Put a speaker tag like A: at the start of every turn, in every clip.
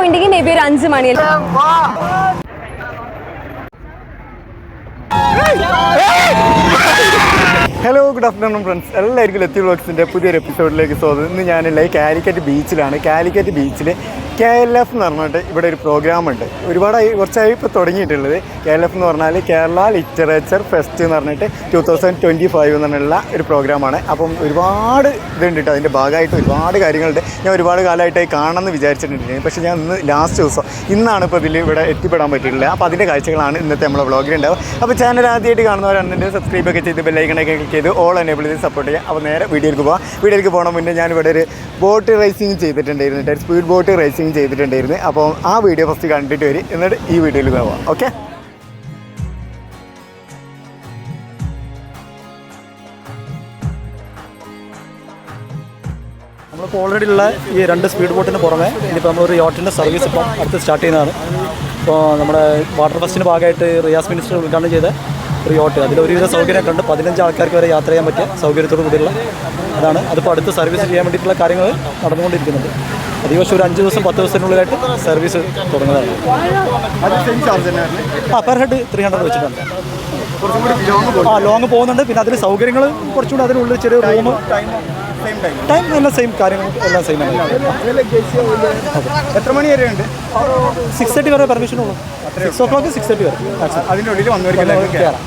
A: പോയിട്ടുണ്ടെങ്കിൽ may B ഒരു മണി.
B: ഹലോ ഗുഡ് ആഫ്റ്റർനൂൺ ഫ്രണ്ട്സ് എല്ലാവർക്കും ലത്തി വ്ളോഗ്സിന്റെ പുതിയൊരു എപ്പിസോഡിലേക്ക് സ്വാഗതം. ഇന്ന് ഞാനുള്ള കാലിക്കറ്റ് ബീച്ചിലാണ് കാലിക്കറ്റ് ബീച്ചിൽ കെ എൽ എഫ് എന്ന് പറഞ്ഞിട്ട് ഇവിടെ ഒരു പ്രോഗ്രാം ഉണ്ട്. ഒരുപാട് കുറച്ചായി ഇപ്പോൾ തുടങ്ങിയിട്ടുള്ളത്. കെ എൽ എഫ് എന്ന് പറഞ്ഞാൽ കേരള ലിറ്ററേച്ചർ ഫെസ്റ്റ് എന്ന് പറഞ്ഞിട്ട് ടു തൗസൻഡ് ട്വന്റി ഫൈവ് എന്നുള്ള ഒരു പ്രോഗ്രാമാണ് അപ്പം ഒരുപാട് ഇതുണ്ട് കേട്ടോ അതിന്റെ ഭാഗമായിട്ട് ഒരുപാട് കാര്യങ്ങളുണ്ട്. ഞാൻ ഒരുപാട് കാലമായിട്ടായി കാണണമെന്ന് വിചാരിച്ചിട്ടുണ്ടായിരുന്നു. പക്ഷേ ഞാൻ ഇന്ന് ലാസ്റ്റ് ദിവസം ഇന്നാണ് ഇപ്പോൾ ഇതിൽ ഇവിടെ എത്തിപ്പെടാൻ പറ്റിയിട്ടില്ല അപ്പോൾ അതിന്റെ കാഴ്ചകളാണ് ഇന്നത്തെ നമ്മളെ വ്ളോഗിൽ ഉണ്ടാവും അപ്പോൾ ചാനൽ ആദ്യമായിട്ട് കാണുന്നവരാണെന്നുണ്ടെങ്കിൽ സബ്സ്ക്രൈബ് ഒക്കെ ചെയ്ത് ബെല്ലൈക്കണൊക്കെ ക്ലിക്ക് ചെയ്ത് ഓൾ എനേബിൾ ചെയ്ത് സപ്പോർട്ട് ചെയ്യാം. അപ്പോൾ നേരെ വീഡിയോയിലേക്ക് പോകാം വീഡിയോയിലേക്ക് പോകണം മുന്നേ ഞാൻ ഇവിടെ ഒരു ബോട്ട് റേസിംഗ് ചെയ്തിട്ടുണ്ടായിരുന്നു കേട്ടോ. സ്പീഡ് ബോട്ട് റേസിംഗ് ചെയ്തിട്ടുണ്ടായിരുന്നു. അപ്പോൾ ആ വീഡിയോ ഫസ്റ്റ് കണ്ടിട്ട് വരും. എന്നിട്ട് ഈ വീഡിയോയിൽ പോവാം. ഓക്കെ
C: നമ്മളിപ്പോൾ ഓൾറെഡി ഉള്ള ഈ രണ്ട് സ്പീഡ് ബോട്ടിന് പുറമെ ഇനിയിപ്പോൾ നമ്മളൊരു യോട്ടിന്റെ സർവീസ് ഇപ്പം അടുത്ത് സ്റ്റാർട്ട് ചെയ്യുന്നതാണ്. ഇപ്പോൾ നമ്മുടെ വാട്ടർ ഫെസ്റ്റിന്റെ ഭാഗമായിട്ട് റിയാസ് മിനിസ്റ്റർ ഉദ്ഘാടനം ചെയ്ത ഒരു യോട്ട് അതിൽ ഒരുവിധ സൗകര്യമൊക്കെ ഉണ്ട്. പതിനഞ്ച് ആൾക്കാർക്ക് വരെ യാത്ര ചെയ്യാൻ പറ്റിയ സൗകര്യത്തോടു കൂടിയുള്ള അതാണ്. അതിപ്പോൾ അടുത്ത് സർവീസ് ചെയ്യാൻ വേണ്ടിയിട്ടുള്ള കാര്യങ്ങൾ നടന്നുകൊണ്ടിരിക്കുന്നുണ്ട് അതിവശം ഒരു അഞ്ച് ദിവസം പത്ത് ദിവസത്തിനുള്ളിലായിട്ട് സർവീസ് തുടങ്ങുന്നതാണ്. ആ പെർ ഹെഡ് ത്രീ ഹൺഡ്രഡ് വെച്ചിട്ടുണ്ട്. ആ ലോങ് പോകുന്നുണ്ട്. പിന്നെ അതിൽ സൗകര്യങ്ങൾ കുറച്ചുകൂടി അതിനുള്ളിൽ ചെറിയ റൂം
B: ടൈം
C: ടൈം എല്ലാം സെയിം കാര്യങ്ങൾ എല്ലാം സെയിം ആണ്
B: എത്ര മണി വരെ ഉണ്ട്
C: സിക്സ് തേർട്ടി വരെ പെർമിഷൻ ഉള്ളൂ. Six o'clock six thirty വരും. മാക്സിമം
B: അതിന്റെ ഉള്ളിൽ വന്നവർക്ക് എല്ലാവർക്കും കയറാം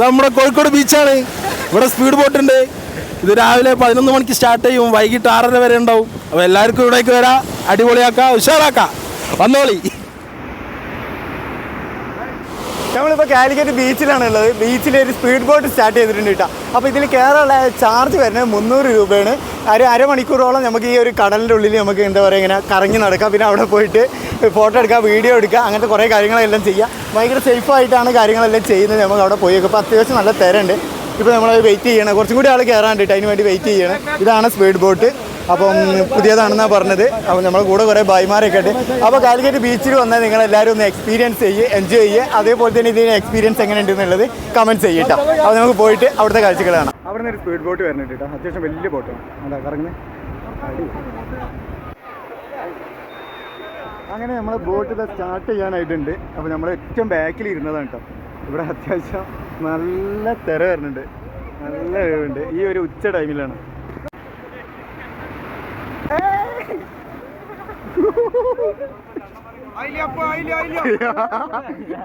D: നമ്മുടെ കോഴിക്കോട് ബീച്ചാണ്. ഇവിടെ സ്പീഡ് ബോട്ട് ഉണ്ട്. ഇത് രാവിലെ പതിനൊന്ന് മണിക്ക് സ്റ്റാർട്ട് ചെയ്യും. വൈകിട്ട് ആറര വരെ ഉണ്ടാവും. അപ്പോൾ എല്ലാവർക്കും ഇവിടേക്ക് വരാം. അടിപൊളിയാക്കാം ഉഷാറാക്കാം. വന്നോളി.
B: നമ്മളിപ്പോൾ കാലിക്കറ്റ് ബീച്ചിലാണ് ഉള്ളത് ബീച്ചിൽ ഒരു സ്പീഡ് ബോട്ട് സ്റ്റാർട്ട് ചെയ്തിട്ടുണ്ട് കേട്ടോ. അപ്പോൾ ഇതിൽ കയറാനുള്ള ചാർജ് വരുന്നത് മുന്നൂറ് രൂപയാണ്. ഒരു അരമണിക്കൂറോളം നമുക്ക് ഈ ഒരു കടലിന്റെ ഉള്ളിൽ നമുക്ക് എന്താ പറയുക ഇങ്ങനെ കറങ്ങി നടക്കാം. പിന്നെ അവിടെ പോയിട്ട് ഫോട്ടോ എടുക്കുക വീഡിയോ എടുക്കുക അങ്ങനത്തെ കുറേ കാര്യങ്ങളെല്ലാം ചെയ്യാം. ഭയങ്കര സേഫ് ആയിട്ടാണ് കാര്യങ്ങളെല്ലാം ചെയ്യുന്നത് നമുക്ക് അവിടെ പോയി. അപ്പോൾ അത്യാവശ്യം നല്ല തിരണ്ട് ഇപ്പോൾ നമ്മൾ വെയിറ്റ് ചെയ്യണം. കുറച്ചും കൂടി ആൾ കയറാണ്ട് കേട്ടോ. അതിന് വേണ്ടി വെയിറ്റ് ചെയ്യണം. ഇതാണ് സ്പീഡ് ബോട്ട് അപ്പം പുതിയതാണെന്നാണ് പറഞ്ഞത്. അപ്പം നമ്മൾ കൂടെ കുറേ ഭായിമാരൊക്കെ ഉണ്ട് അപ്പോൾ കാലിക്കറ്റ് ബീച്ചിൽ വന്നാൽ നിങ്ങൾ എല്ലാവരും ഒന്ന് എക്സ്പീരിയൻസ് ചെയ്യുക എൻജോയ് ചെയ്യുക അതേപോലെ തന്നെ ഇതിന് എക്സ്പീരിയൻസ് എങ്ങനെ ഉണ്ട് എന്നുള്ളത് കമന്റ് ചെയ്യട്ടോ അപ്പോൾ നമുക്ക് പോയിട്ട് അവിടുത്തെ കാഴ്ചകൾ കാണാം. അവിടെ നിന്ന് ഒരു സ്പീഡ് ബോട്ട് വരുന്നുണ്ട് കേട്ടോ. അത്യാവശ്യം വലിയ ബോട്ടാണ് അതാ കറങ്ങുന്നത് അങ്ങനെ നമ്മൾ ബോട്ട് സ്റ്റാർട്ട് ചെയ്യാനായിട്ടുണ്ട്. അപ്പോൾ നമ്മൾ ഏറ്റവും ബാക്കിൽ ഇരുന്നതാണ് കേട്ടോ. ഇവിടെ അത്യാവശ്യം നല്ല തിര വരുന്നുണ്ട് നല്ല ഇഴവുണ്ട് ഈ ഒരു ഉച്ച ടൈമിലാണ്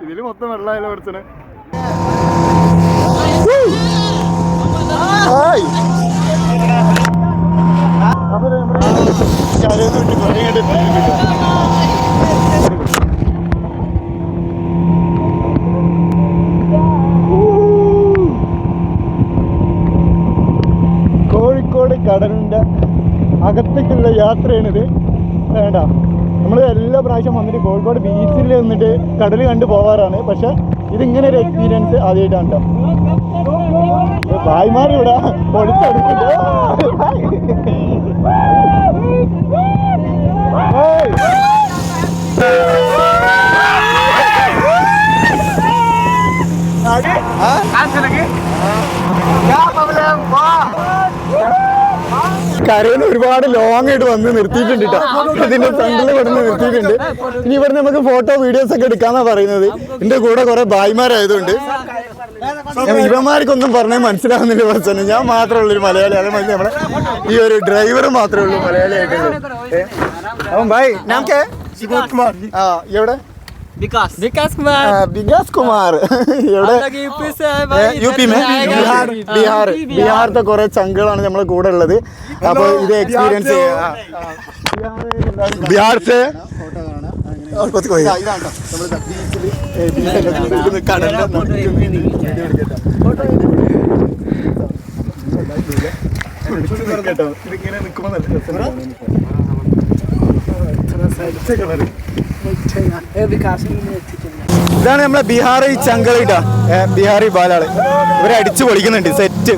B: ഇതിൽ മൊത്തം വെള്ളമായാലോ കുറച്ചന് അപ്പൊ നമ്മുടെ കരയിൽ വിട്ട് കുറേ കണ്ട് കോഴിക്കോട് കടലിന്റെ അകത്തേക്കുള്ള യാത്രയാണിത്. വേണ്ട. നമ്മൾ എല്ലാ പ്രാവശ്യം വന്നിട്ട് കോഴിക്കോട് ബീച്ചിൽ നിന്നിട്ട് കടൽ കണ്ടു പോവാറാണ്. പക്ഷെ ഇതിങ്ങനെ ഒരു എക്സ്പീരിയൻസ് ആദ്യമായിട്ടാണ് കേട്ടോ ഭായിമാർ ഇവിടെ പൊളിച്ചെടുക്കുന്നുണ്ട് ഏയ്. കരയിൽ ഒരുപാട് ലോങ് ആയിട്ട് വന്ന് നിർത്തിയിട്ടുണ്ട് കേട്ടോ ഇതിന്റെ ഫ്രണ്ടിൽ കൊടുന്ന് നിർത്തിയിട്ടുണ്ട്. ഇനി ഇവിടെ നമുക്ക് ഫോട്ടോ വീഡിയോസ് ഒക്കെ എടുക്കാന്നാ പറയുന്നത്. എന്റെ കൂടെ കുറെ ഭായിമാരായതുകൊണ്ട്. ഇവന്മാർക്കൊന്നും പറഞ്ഞാൽ മനസ്സിലാവുന്നില്ല പ്രശ്നം ഞാൻ മാത്രമേ ഉള്ളൂ ഒരു മലയാളി. മതി നമ്മളെ ഈ ഒരു ഡ്രൈവർ മാത്രമേ ഉള്ളൂ മലയാളി ആയിട്ടുള്ളൂ? അവൻ ഭായ് ഞാൻ ആ എവിടെ?
E: विकास विकास कुमार
B: ആ, വികാസ് കുമാർ എവിടെ
E: अलग यूपी से है
B: ഏ,
E: भाई
B: U P may Bihar Bihar ബിഹാറിന്റെ കുറെ ചങ്കുകളാണ് നമ്മളെ കൂടെ ഉള്ളത് അപ്പൊ ഇത് എക്സ്പീരിയൻസ് ചെയ്യാം ബിഹാർ സെ ഇതിങ്ങനെ നിൽക്കുമ്പോ നല്ല രസമുണ്ടാവും. ഇതാണ് നമ്മളെ ബീഹാറി ചങ്കളിട്ടാ ബീഹാറി ബാലാൾ. ഇവരെ അടിച്ചു പൊളിക്കുന്നുണ്ട് സെറ്റ്.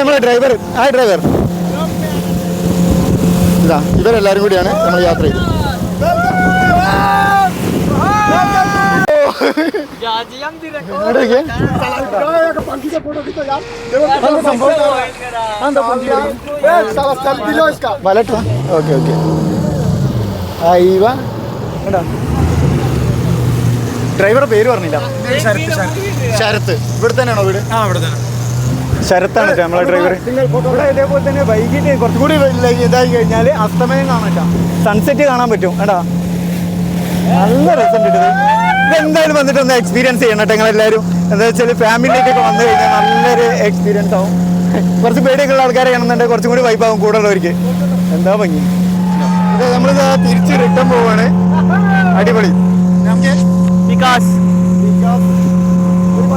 B: നമ്മളെ ഡ്രൈവർ. ആ ഡ്രൈവർ. ഇതാ ഇവരെല്ലാരും കൂടിയാണ് നമ്മൾ യാത്ര ചെയ്തത്. വലട്ടാ ഓക്കെ ഓക്കെ. ആ ഈ കേട്ടോ ഡ്രൈവറെ പേര് പറഞ്ഞില്ല. ശരത്ത് ഇവിടെ തന്നെയാണോ വീട്?
D: ആ ഇവിടെ തന്നെ.
B: ശരത്താണ് നമ്മളെ ഡ്രൈവർ ഇവിടെ ഇതേപോലെ തന്നെ വൈകിട്ട് കുറച്ചുകൂടി ഇതായി കഴിഞ്ഞാൽ അസ്തമയം കാണാൻ സൺസെറ്റ് കാണാൻ പറ്റും കേട്ടാ. നല്ല രസമുണ്ട് ഇത്. എന്തായാലും വന്നിട്ട് ഒന്ന് എക്സ്പീരിയൻസ് ചെയ്യണം കേട്ടോ നിങ്ങളെല്ലാവരും. എന്താ വെച്ചാൽ ഫാമിലിയിലേക്കൊക്കെ വന്നു കഴിഞ്ഞാൽ നല്ലൊരു എക്സ്പീരിയൻസ് ആവും. കുറച്ച് പേടിയൊക്കെ ഉള്ള ആൾക്കാരെ ആണെന്നുണ്ടെങ്കിൽ കുറച്ചും കൂടി വൈബാവും കൂടെ ഉള്ളവർക്ക് എന്താ ഭംഗി? നമ്മളിത് തിരിച്ച് റിട്ടേൺ പോവാണ് അടിപൊളി നമുക്ക്
E: विकास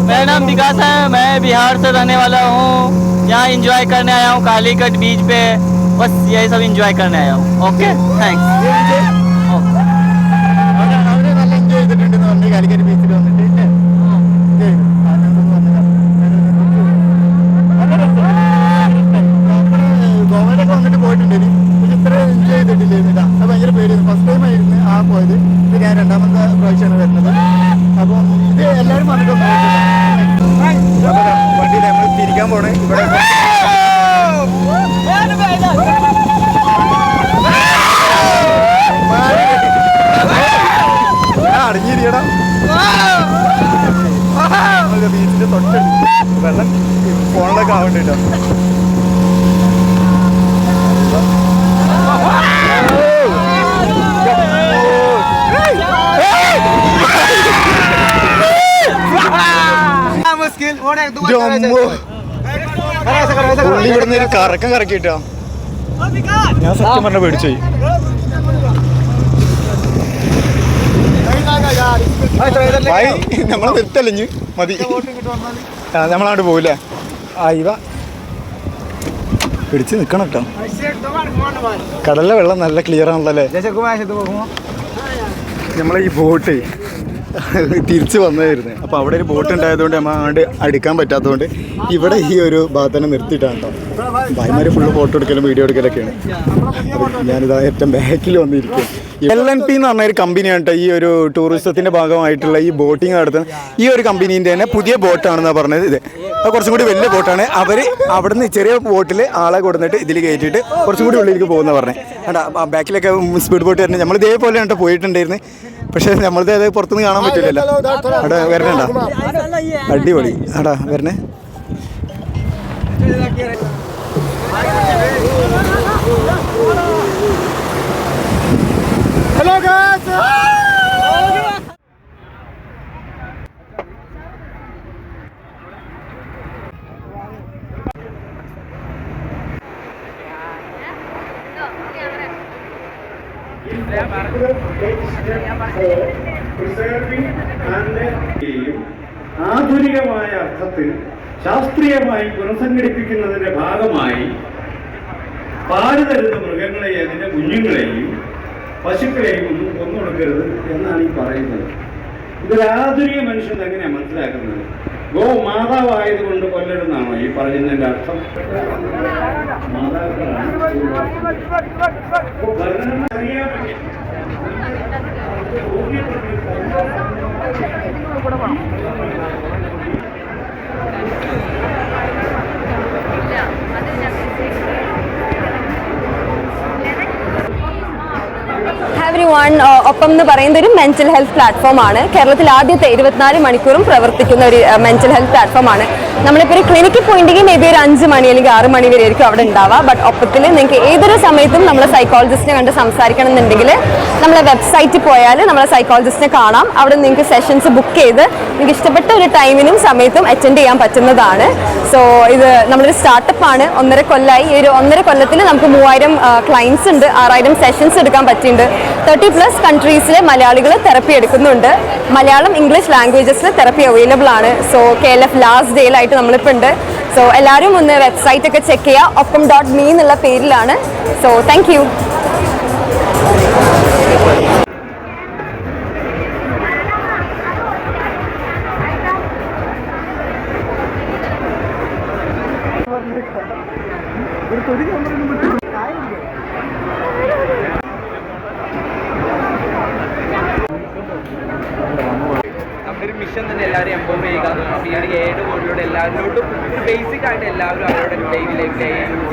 E: मेरा नाम विकास है मैं बिहार से रहने वाला हूँ यहाँ एंजॉय करने आया हूँ कालीकट बीच पे बस यही सब एंजॉय करने आया हूँ ओके थैंक्स
B: പുള്ളി ഇവിടുന്ന് ഒരു കറക്കം കറക്കിട്ടോ ഞാൻ സത്യം പറഞ്ഞ പേടിച്ചോയി. ഭായ് നമ്മളെ നിർത്തലിഞ്ഞ് മതി. ആ നമ്മളങ്ങോട്ട് പോവില്ലേ ആ ഇവ. പിടിച്ച് നിക്കണം കേട്ടോ കടലിലെ വെള്ളം നല്ല ക്ലിയർ ആണല്ലോ അല്ലേ? നമ്മളെ ഈ ബോട്ട് തിരിച്ചു വന്നതായിരുന്നു. അപ്പോൾ അവിടെ ഒരു ബോട്ട് ഉണ്ടായതുകൊണ്ട് നമ്മൾ അങ്ങോട്ട് അടിക്കാൻ പറ്റാത്തതുകൊണ്ട് ഇവിടെ ഈ ഒരു ഭാഗത്തന്നെ നിർത്തിയിട്ടാണ് കേട്ടോ ഭായിമാർ ഫുള്ള് ഫോട്ടോ എടുക്കലും വീഡിയോ എടുക്കലൊക്കെയാണ്. ഞാനിതാ ഏറ്റവും ബാക്കിൽ വന്നിരിക്കും എൽ എൻ പി എന്ന് പറഞ്ഞ ഒരു കമ്പനിയാണ് കേട്ടോ ഈ ഒരു ടൂറിസത്തിന്റെ ഭാഗമായിട്ടുള്ള ഈ ബോട്ടിങ് നടത്തുന്നത് ഈ ഒരു കമ്പനീന്റെ തന്നെ പുതിയ ബോട്ടാണെന്നാണ് പറഞ്ഞത് ഇത്. അത് കുറച്ചും കൂടി വലിയ ബോട്ടാണ് അവർ അവിടുന്ന് ചെറിയ ബോട്ടിൽ ആളെ കൊടുത്തിട്ട് ഇതിൽ കയറ്റിയിട്ട് കുറച്ചും കൂടി ഉള്ളിലേക്ക് പോകുന്ന പറഞ്ഞത് ബാക്കിലൊക്കെ സ്പീഡ് ബോട്ട് വരുന്നത് നമ്മൾ ഇതേപോലെ പോയിട്ടുണ്ടായിരുന്നു. പക്ഷേ നമ്മളത് അത് പുറത്തുനിന്ന് കാണാൻ പറ്റില്ലല്ലോ. അവിടെ വരണേണ്ട അടിപൊളി. ആടാ വരണേ.
A: ആധുനികമായ ശാസ്ത്രീയമായി പുനഃസംഘടിപ്പിക്കുന്നതിന്റെ ഭാഗമായി പാൽ മൃഗങ്ങളെയും അതിന്റെ കുഞ്ഞുങ്ങളെയും പശുക്കളെയും ഒന്നും കൊന്നുകൊടുക്കരുത് എന്നാണ് ഈ പറയുന്നത്. ഇതൊരു ആധുനിക മനുഷ്യൻ എങ്ങനെയാണ് മനസ്സിലാക്കുന്നത്? ഗോ മാതാവായതുകൊണ്ട് കൊല്ലരുന്നാണോ ഈ പറയുന്നതിന്റെ അർത്ഥം? മാതാക്കളാണ്.
F: എവറി വൺ ഒപ്പം എന്ന് പറയുന്ന ഒരു മെന്റൽ ഹെൽത്ത് പ്ലാറ്റ്ഫോം ആണ്. കേരളത്തിൽ ആദ്യത്തെ ഇരുപത്തിനാല് മണിക്കൂറും പ്രവർത്തിക്കുന്ന ഒരു മെന്റൽ ഹെൽത്ത് പ്ലാറ്റ്ഫോം ആണ്. നമ്മളിപ്പോൾ ഒരു ക്ലിനിക്കിൽ പോയിട്ടുണ്ടെങ്കിൽ മേ ബി ഒരു അഞ്ച് മണി അല്ലെങ്കിൽ ആറ് മണി വരെ ആയിരിക്കും അവിടെ ഉണ്ടാവുക. ബട്ട് ഒപ്പത്തിൽ നിങ്ങൾക്ക് ഏതൊരു സമയത്തും നമ്മളെ സൈക്കോളജിസ്റ്റിനെ കണ്ട് സംസാരിക്കണം എന്നുണ്ടെങ്കിൽ നമ്മളെ വെബ്സൈറ്റിൽ പോയാൽ നമ്മളെ സൈക്കോളജിസ്റ്റിനെ കാണാം. അവിടെ നിങ്ങൾക്ക് സെഷൻസ് ബുക്ക് ചെയ്ത് നിങ്ങൾക്ക് ഇഷ്ടപ്പെട്ട ഒരു ടൈമിനും സമയത്തും അറ്റൻഡ് ചെയ്യാൻ പറ്റുന്നതാണ്. സോ ഇത് നമ്മളൊരു സ്റ്റാർട്ടപ്പ് ആണ്. ഒന്നര കൊല്ലമായി ഈ ഒരു ഒന്നര കൊല്ലത്തിൽ നമുക്ക് മൂവായിരം ക്ലയൻസ് ഉണ്ട്. ആറായിരം സെഷൻസ് എടുക്കാൻ പറ്റിയിട്ടുണ്ട് തേർട്ടി പ്ലസ് കൺട്രീസിലെ മലയാളികൾ തെറപ്പി എടുക്കുന്നുണ്ട്. മലയാളം ഇംഗ്ലീഷ് ലാംഗ്വേജസിൽ തെറപ്പി അവൈലബിൾ ആണ്. So K L F last ഡേയിലായിട്ട് നമ്മളിപ്പോൾ ഉണ്ട്. സോ എല്ലാവരും ഒന്ന് വെബ്സൈറ്റ് ഒക്കെ ചെക്ക് ചെയ്യുക ഒപ്പം ഡോട്ട് മീ എന്നുള്ള പേരിലാണ്. സോ താങ്ക് യു
G: ലൈഫിൽ യൂസ്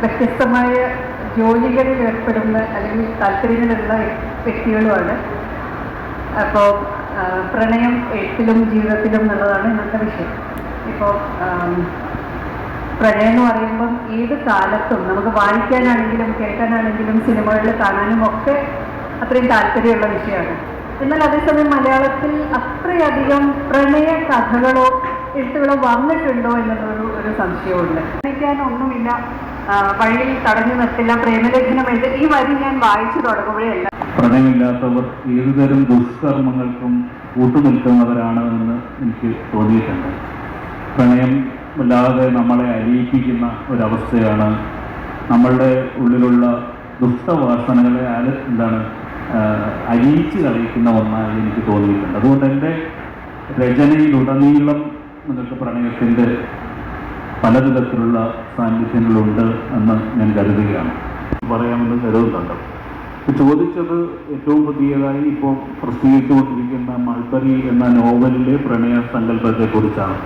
H: വ്യത്യസ്തമായ ജോലികളിൽ ഏർപ്പെടുന്ന അല്ലെങ്കിൽ താല്പര്യങ്ങളുള്ള വ്യക്തികളുമാണ്. അപ്പോൾ പ്രണയം എഴുത്തിലും ജീവിതത്തിലും എന്നുള്ളതാണ് ഇന്നത്തെ വിഷയം. ഇപ്പോൾ പ്രണയം എന്ന് പറയുമ്പം ഏത് കാലത്തും നമുക്ക് വായിക്കാനാണെങ്കിലും കേൾക്കാനാണെങ്കിലും സിനിമകളിൽ കാണാനും ഒക്കെ അത്രയും താല്പര്യമുള്ള വിഷയമാണ്. എന്നാൽ അതേസമയം മലയാളത്തിൽ അത്രയധികം പ്രണയ കഥകളോ എഴുത്തുകളോ വന്നിട്ടുണ്ടോ എന്നുള്ളൊരു ഒരു സംശയമുണ്ട് പ്രണയിക്കാനൊന്നുമില്ല. വഴിയിൽ തടഞ്ഞു നിർത്തില്ല പ്രേമലേഖനം എഴുതി. ഈ വരി ഞാൻ വായിച്ചു തുടങ്ങുമ്പോഴേ അല്ല
I: പ്രണയമില്ലാത്തവർ ഏതുതരം ദുഷ്കർമ്മങ്ങൾക്കും കൂട്ടുനിൽക്കുന്നവരാണ് എന്ന് എനിക്ക് തോന്നിയിട്ടുണ്ട്. പ്രണയം വല്ലാതെ നമ്മളെ അലിയിപ്പിക്കുന്ന ഒരവസ്ഥയാണ് നമ്മളുടെ ഉള്ളിലുള്ള ദുഷ്ടവാസനകളെ എന്താണ് അലിയിച്ച് കളയിക്കുന്ന ഒന്നായി എനിക്ക് തോന്നിയിട്ടുണ്ട്. അതുകൊണ്ട് എന്റെ രചനയിലുടനീളം നിങ്ങൾക്ക് പ്രണയത്തിന്റെ പലവിധത്തിലുള്ള സാന്നിധ്യങ്ങളുണ്ട് എന്ന് ഞാൻ കരുതുകയാണ്. പറയാമെന്ന് കരുതുന്നുണ്ട്. ചോദിച്ചത് ഏറ്റവും പുതിയതായി ഇപ്പോൾ പ്രസിദ്ധീകരിച്ചുകൊണ്ടിരിക്കുന്ന മൾബറി എന്ന നോവലിലെ പ്രണയ സങ്കല്പത്തെക്കുറിച്ചാണ്.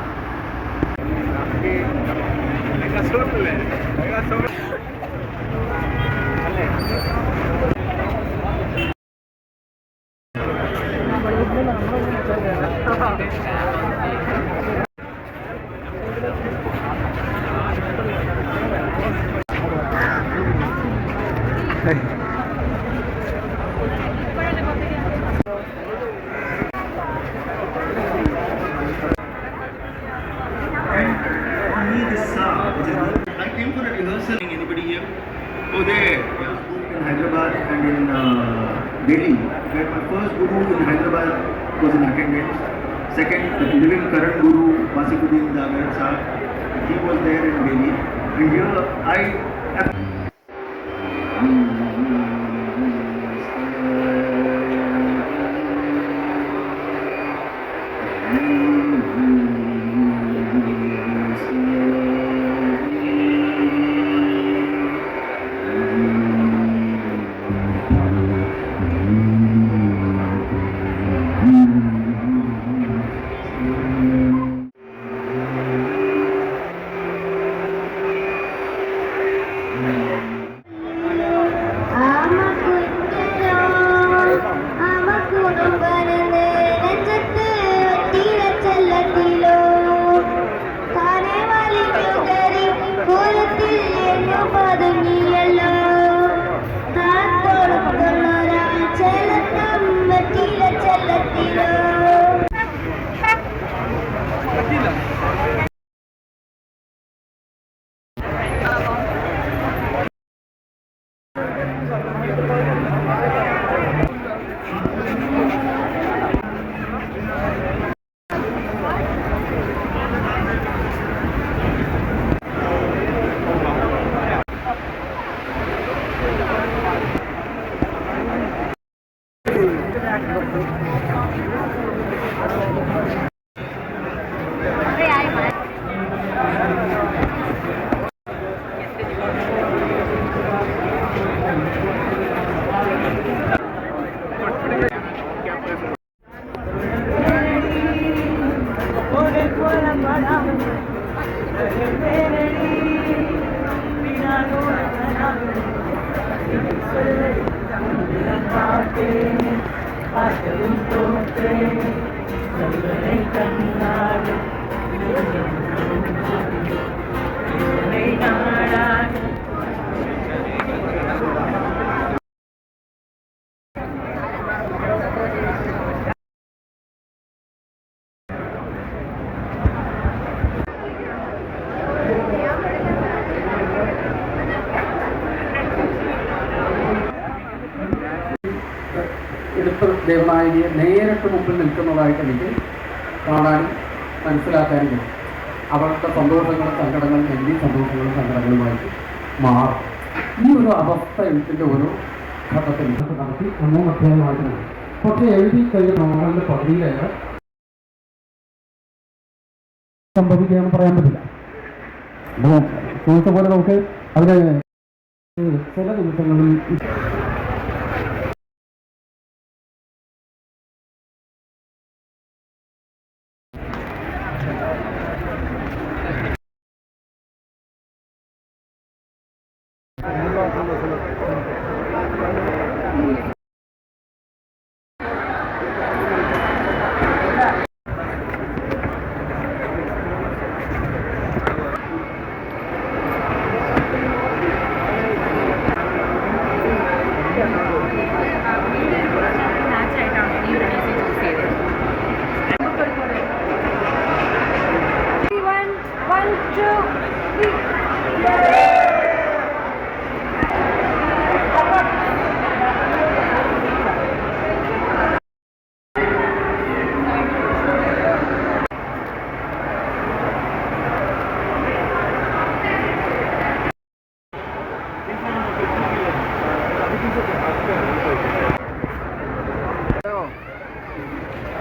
A: My first guru in Hyderabad was an attendant. Second, the living current guru, Masikuddin Dagar Sahib, he was there in Delhi. And here I
J: am. ദേവനായകയെ നേരിട്ട് മുമ്പിൽ നിൽക്കുന്നതായിട്ട് എനിക്ക് കാണാനും മനസ്സിലാക്കാനും കഴിയും. അവരുടെ സന്തോഷങ്ങളും സങ്കടങ്ങളും എന്റെ സന്തോഷങ്ങളും സങ്കടങ്ങളുമായിട്ട് മാറും. ഈ ഒരു അവസ്ഥ എഴുത്തിന്റെ ഒരു ഘട്ടത്തിൽ നടത്തി ഒന്നും അധ്യായമായിട്ട് പക്ഷേ എഴുതി കഴിഞ്ഞ നോവലിന്റെ പകുതിയിലേറെ സംഭവിക്കുകയെന്ന് പറയാൻ പറ്റില്ല. ചോദിച്ച പോലെ നമുക്ക് അതിന് ചില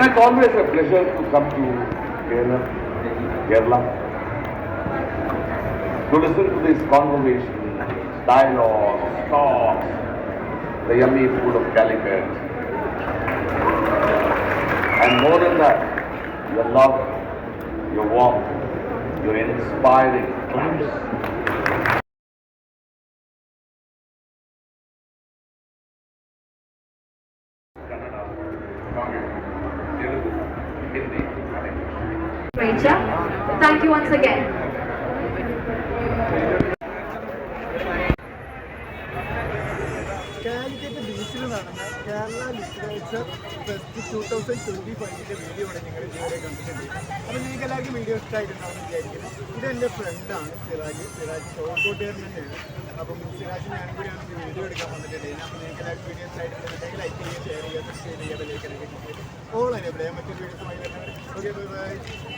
K: It's always a pleasure to come to Kerala, Kerala to listen to this conversation, dialogue, talks, the yummy food of Calicut. And more than that, your love, your warmth, your inspiring dreams.
H: Rachel, thank you once again.
B: Calicut ബീച്ചിൽ നടന്ന Kerala literature fest two thousand twenty ഫൈവിന്റെ video നിങ്ങൾ ഇതുവരെ കണ്ടിട്ടുണ്ട്. അപ്പോൾ നിങ്ങൾക്ക് എല്ലാവർക്കും video ഇഷ്ടമായിട്ടുണ്ടാവും വിചാരിക്കുന്നു. ഇതെന്റെ ഫ്രണ്ടാണ് സിറാജ്. സിറാജ് കോഴിക്കോട്ടുകാരൻ തന്നെയാണ് അപ്പം സിറാജ് ഞാനും കൂടിയാണ് വീഡിയോ എടുക്കാൻ വന്നിട്ടുണ്ട്. അപ്പം നിങ്ങൾക്ക് എല്ലാവർക്കും വീഡിയോ ഇഷ്ടമായിട്ടുണ്ടെങ്കിൽ ലൈക്ക് ചെയ്യുക ഷെയർ ചെയ്യുക സബ്സ്ക്രൈബ് ചെയ്യുക ബെല്ലൈക്കൻ ഓൾ അതിനെ മറ്റൊരു വീഡിയോസുമായി വരുന്നവർ ഓക്കെ ബൈ